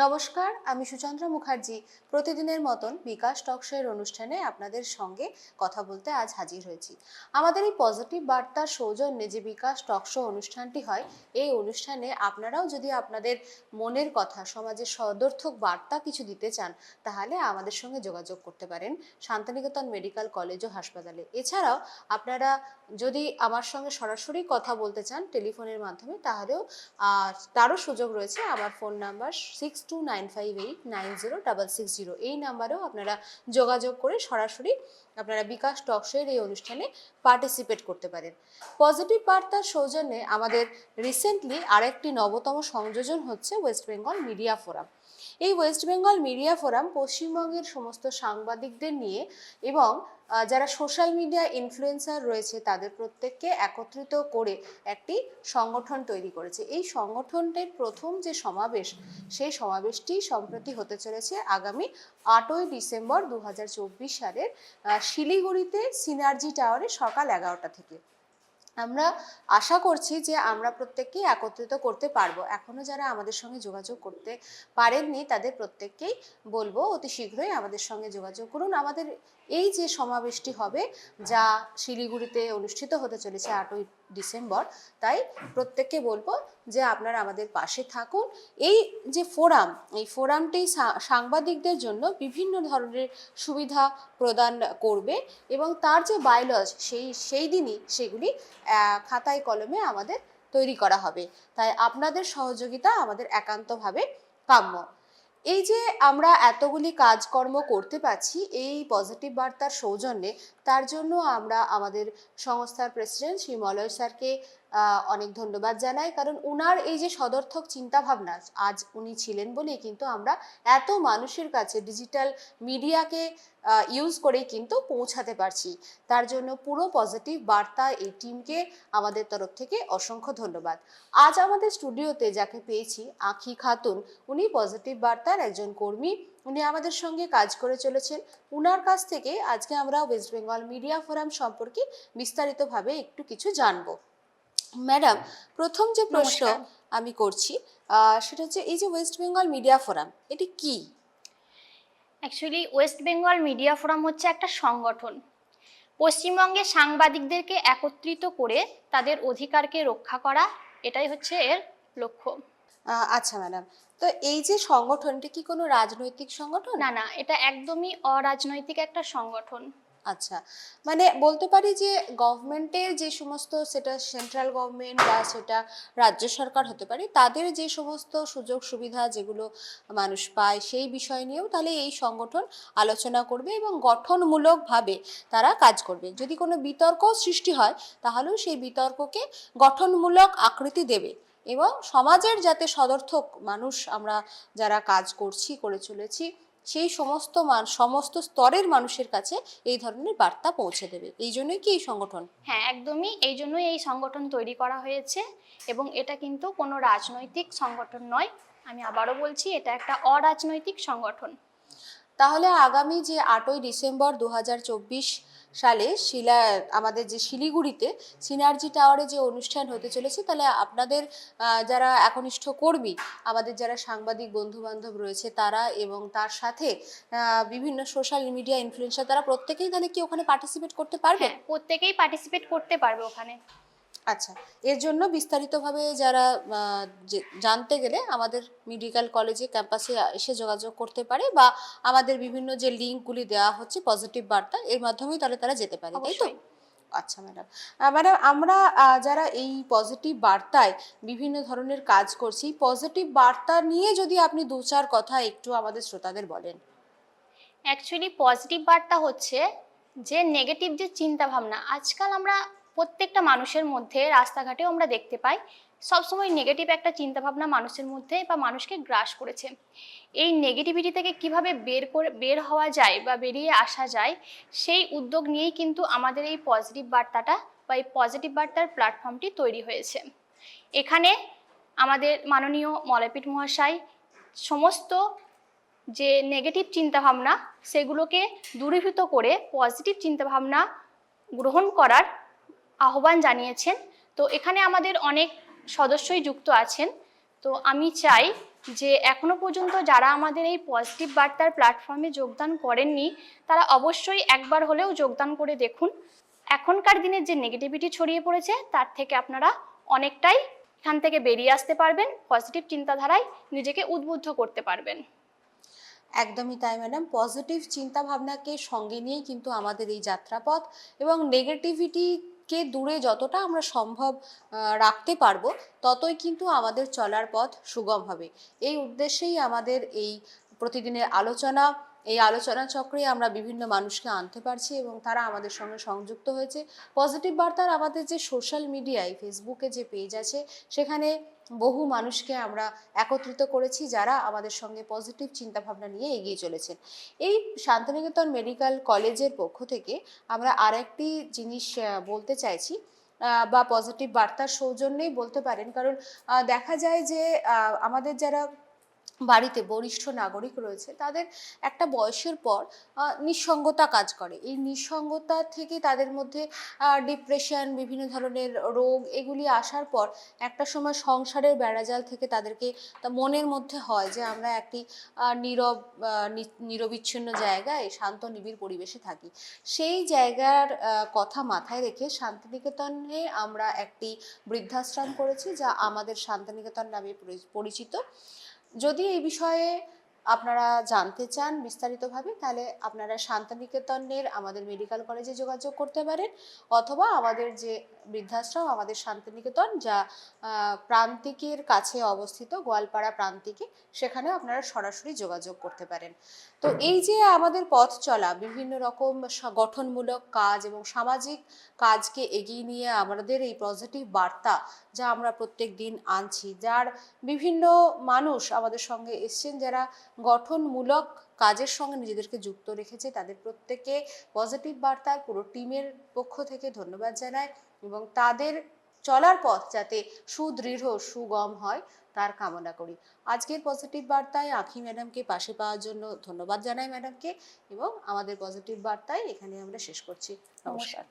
নমস্কার, আমি সুচন্দ্রা মুখার্জি। প্রতিদিনের মতন বিকাশ টকশোয়ের অনুষ্ঠানে আপনাদের সঙ্গে কথা বলতে আজ হাজির হয়েছি। আমাদের এই পজিটিভ বার্তার সৌজন্যে যে বিকাশ টকশো অনুষ্ঠানটি হয়, এই অনুষ্ঠানে আপনারাও যদি আপনাদের মনের কথা, সমাজের সদর্থক বার্তা কিছু দিতে চান, তাহলে আমাদের সঙ্গে যোগাযোগ করতে পারেন শান্তিনিকেতন মেডিকেল কলেজ ও হাসপাতালে। এছাড়াও আপনারা যদি আমার সঙ্গে সরাসরি কথা বলতে চান টেলিফোনের মাধ্যমে, তাহলেও তারও সুযোগ রয়েছে। আমার phone number six two nine five eight nine zero double six zero এই নাম্বারেও আপনারা যোগাযোগ করে সরাসরি আপনারা বিকাশ টকশোয়ের এই অনুষ্ঠানে পার্টিসিপেট করতে পারেন। পজিটিভ বার্তার সৌজন্যে আমাদের রিসেন্টলি আরেকটি নবতম সংযোজন হচ্ছে ওয়েস্ট বেঙ্গল মিডিয়া ফোরাম এই ওয়েস্ট বেঙ্গল মিডিয়া ফোরাম পশ্চিমবঙ্গের সমস্ত সাংবাদিকদের নিয়ে এবং যারা সোশ্যাল মিডিয়া ইনফ্লুয়েন্সার রয়েছে তাদের প্রত্যেককে একত্রিত করে একটি সংগঠন তৈরি করেছে। এই সংগঠনটির প্রথম যে সমাবেশ, সেই সমাবেশটি সম্প্রতি হতে চলেছে আগামী আটই ডিসেম্বর দু হাজার চব্বিশ সালের শিলিগুড়িতে সিনার্জি টাওয়ারে সকাল এগারোটা থেকে। আমরা আশা করছি যে আমরা প্রত্যেককেই একত্রিত করতে পারব। এখনও যারা আমাদের সঙ্গে যোগাযোগ করতে পারেননি, তাদের প্রত্যেককেই বলব অতি শীঘ্রই আমাদের সঙ্গে যোগাযোগ করুন। আমাদের এই যে সমাবেশটি হবে, যা শিলিগুড়িতে অনুষ্ঠিত হতে চলেছে আটই ডিসেম্বর, তাই প্রত্যেককে বলব যে আপনারা আমাদের পাশে থাকুন। এই যে ফোরাম, এই ফোরামটি সাংবাদিকদের জন্য বিভিন্ন ধরনের সুবিধা প্রদান করবে এবং তার যে বায়োলজ সেই সেই দিনই সেগুলি খাতায় কলমে আমাদের তৈরি করা হবে। তাই আপনাদের সহযোগিতা আমাদের একান্তভাবে কাম্য। এই যে আমরা এতগুলি কাজকর্ম করতে পারছি, এই পজিটিভ বার্তার সৌজন্যে, তার জন্য আমরা আমাদের সংস্থার প্রেসিডেন্ট শ্রী মলয় স্যারকে অনেক ধন্যবাদ জানাই। কারণ উনার এই যে সদর্থক চিন্তাভাবনা, আজ উনি ছিলেন বলেই কিন্তু আমরা এত মানুষের কাছে ডিজিটাল মিডিয়াকে ইউজ করেই কিন্তু পৌঁছাতে পারছি। তার জন্য পুরো পজিটিভ বার্তা এই টিমকে আমাদের তরফ থেকে অসংখ্য ধন্যবাদ। আজ আমাদের স্টুডিওতে যাকে পেয়েছি, আখি খাতুন, উনি পজিটিভ বার্তার একজন কর্মী। উনি আমাদের সঙ্গে কাজ করে চলেছেন। উনার কাছ থেকে আজকে আমরা ওয়েস্ট বেঙ্গল মিডিয়া ফোরাম সম্পর্কে বিস্তারিতভাবে একটু কিছু জানব। ম্যাডাম প্রথম যে প্রশ্ন আমি করছি সেটা হচ্ছে এই যে ওয়েস্ট বেঙ্গল মিডিয়া ফোরাম এটি কি? Actually West Bengal media forum হচ্ছে একটা সংগঠন। পশ্চিমবঙ্গে সাংবাদিকদেরকে একত্রিত করে তাদের অধিকারকে রক্ষা করা এটাই হচ্ছে এর লক্ষ্য। আচ্ছা ম্যাডাম তো এই যে সংগঠনটি কি কোনো রাজনৈতিক সংগঠন? না না এটা একদমই অরাজনৈতিক একটা সংগঠন। আচ্ছা মানে বলতে পারি যে গভর্নমেন্টের যে সমস্ত সেটা সেন্ট্রাল গভর্নমেন্ট বা সেটা রাজ্য সরকার হতে পারে, তাদের যে সমস্ত সুযোগ সুবিধা যেগুলো মানুষ পায় সেই বিষয় নিয়েও তাহলে এই সংগঠন আলোচনা করবে এবং গঠনমূলকভাবে তারা কাজ করবে। যদি কোনো বিতর্ক সৃষ্টি হয়, তাহলেও সেই বিতর্ককে গঠনমূলক আকৃতি দেবে এবং সমাজের যাতে সদর্থক মানুষ আমরা যারা কাজ করছি, করে চলেছি সেই সমস্ত মান সমস্ত স্তরের মানুষের কাছে এই ধরনের বার্তা পৌঁছে দেবে। এই জন্যই কি এই সংগঠন? হ্যাঁ একদমই। এই জন্যই এই সংগঠন তৈরি করা হয়েছে এবং এটা কিন্তু কোনো রাজনৈতিক সংগঠন নয়। আমি আবারও বলছি এটা একটা অরাজনৈতিক সংগঠন। তাহলে আগামী যে আটই ডিসেম্বর দু হাজার চব্বিশ সালে শিলা, আমাদের যে শিলিগুড়িতে সিনার্জি টাওয়ারে যে অনুষ্ঠান হতে চলেছে, তাহলে আপনাদের যারা একনিষ্ঠ কর্মী, আমাদের যারা সাংবাদিক বন্ধু বান্ধব রয়েছে তারা এবং তার সাথে বিভিন্ন সোশ্যাল মিডিয়া ইনফ্লুয়েন্সার, তারা প্রত্যেকেই তাহলে কি ওখানে পার্টিসিপেট করতে পারবে? হ্যাঁ প্রত্যেকেই পার্টিসিপেট করতে পারবে ওখানে। আচ্ছা এর জন্য বিস্তারিতভাবে যারা জানতে গেলে আমাদের মেডিকেল কলেজে ক্যাম্পাসে এসে যোগাযোগ করতে পারে বা আমাদের বিভিন্ন যে লিঙ্কগুলি দেওয়া হচ্ছে পজিটিভ বার্তা এর মাধ্যমেই তাহলে তারা যেতে পারে তাই তো? আচ্ছা ম্যাডাম ম্যাডাম আমরা যারা এই পজিটিভ বার্তায় বিভিন্ন ধরনের কাজ করছি পজিটিভ বার্তা নিয়ে যদি আপনি দু চার কথা একটু আমাদের শ্রোতাদের বলেন। অ্যাকচুয়ালি পজিটিভ বার্তা হচ্ছে যে নেগেটিভ যে চিন্তা ভাবনা আজকাল আমরা প্রত্যেকটা মানুষের মধ্যে রাস্তাঘাটেও আমরা দেখতে পাই, সবসময় নেগেটিভ একটা চিন্তা ভাবনা মানুষের মধ্যে বা মানুষকে গ্রাস করেছে। এই নেগেটিভিটি থেকে কীভাবে বের করে, বের হওয়া যায় বা বেরিয়ে আসা যায়, সেই উদ্যোগ নিয়েই কিন্তু আমাদের এই পজিটিভ বার্তাটা বা এই পজিটিভ বার্তার প্ল্যাটফর্মটি তৈরি হয়েছে। এখানে আমাদের মাননীয় মলাপীঠ মহাশয় সমস্ত যে নেগেটিভ চিন্তাভাবনা, সেগুলোকে দূরীভূত করে পজিটিভ চিন্তাভাবনা গ্রহণ করার আহ্বান জানিয়েছেন। তো এখানে আমাদের অনেক সদস্যই যুক্ত আছেন। তো আমি চাই যে এখনও পর্যন্ত যারা আমাদের এই পজিটিভ বার্তার প্ল্যাটফর্মে যোগদান করেননি, তারা অবশ্যই একবার হলেও যোগদান করে দেখুন। এখনকার দিনের যে নেগেটিভিটি ছড়িয়ে পড়েছে, তার থেকে আপনারা অনেকটাই এখান থেকে বেরিয়ে আসতে পারবেন পজিটিভ চিন্তাধারায় নিজেকে উদ্বুদ্ধ করতে পারবেন। একদমই তাই ম্যাডাম পজিটিভ চিন্তা ভাবনাকে সঙ্গে নিয়েই কিন্তু আমাদের এই যাত্রাপথ এবং নেগেটিভিটিকে দূরে যতটা আমরা সম্ভব রাখতে পারব, ততই কিন্তু আমাদের চলার পথ সুগম হবে। এই উদ্দেশ্যেই আমাদের এই প্রতিদিনের আলোচনা, এই আলোচনা চক্রে আমরা বিভিন্ন মানুষকে আনতে পারছি এবং তারা আমাদের সঙ্গে সংযুক্ত হয়েছে। পজিটিভ বার্তার আমাদের যে সোশ্যাল মিডিয়ায়, ফেসবুকে যে পেজ আছে, সেখানে বহু মানুষকে আমরা একত্রিত করেছি যারা আমাদের সঙ্গে পজিটিভ চিন্তাভাবনা নিয়ে এগিয়ে চলেছেন। এই শান্তিনিকেতন মেডিকেল কলেজের পক্ষ থেকে আমরা আরেকটি জিনিস বলতে চাইছি বা পজিটিভ বার্তার সৌজন্যেই বলতে পারেন। কারণ দেখা যায় যে আমাদের যারা বাড়িতে বরিষ্ঠ নাগরিক রয়েছে, তাদের একটা বয়সের পর নিঃসঙ্গতা কাজ করে। এই নিঃসঙ্গতা থেকে তাদের মধ্যে ডিপ্রেশন বিভিন্ন ধরনের রোগ এগুলি আসার পর একটা সময় সংসারের বেড়াজাল থেকে তাদেরকে মনের মধ্যে হয় যে আমরা একটি নীরব নিরবিচ্ছিন্ন জায়গায় শান্ত, নিবিড় পরিবেশে থাকি। সেই জায়গার কথা মাথায় রেখে শান্তিনিকেতনে আমরা একটি বৃদ্ধাশ্রম করেছি যা আমাদের শান্তিনিকেতন নামে পরিচিত। যদি এই বিষয়ে আপনারা জানতে চান বিস্তারিতভাবে, তাহলে আপনারা শান্তিনিকেতনের আমাদের মেডিকেল কলেজে যোগাযোগ করতে পারেন, অথবা আমাদের যে বৃদ্ধাশ্রম, আমাদের শান্তিনিকেতন, যা প্রান্তিকের কাছে অবস্থিত, গোয়ালপাড়া প্রান্তিকে, সেখানেও আপনারা সরাসরি যোগাযোগ করতে পারেন। তো এই যে আমাদের পথ চলা, বিভিন্ন রকম গঠনমূলক কাজ এবং সামাজিক কাজকে এগিয়ে নিয়ে আমাদের এই পজিটিভ বার্তা যা আমরা প্রত্যেক দিন আনছি, যার বিভিন্ন মানুষ আমাদের সঙ্গে এসছেন, যারা গঠনমূলক কাজের সঙ্গে নিজেদেরকে যুক্ত রেখেছে। তাদের প্রত্যেককে পজিটিভ বার্তার পুরো টিমের পক্ষ থেকে ধন্যবাদ জানাই এবং তাদের চলার পথ যাতে সুদৃঢ়, সুগম হয়, তার কামনা করি। আজকের পজিটিভ বার্তায় আখি ম্যাডামকে পাশে পাওয়ার জন্য ধন্যবাদ জানাই ম্যাডামকে এবং আমাদের পজিটিভ বার্তায় এখানে আমরা শেষ করছি। নমস্কার।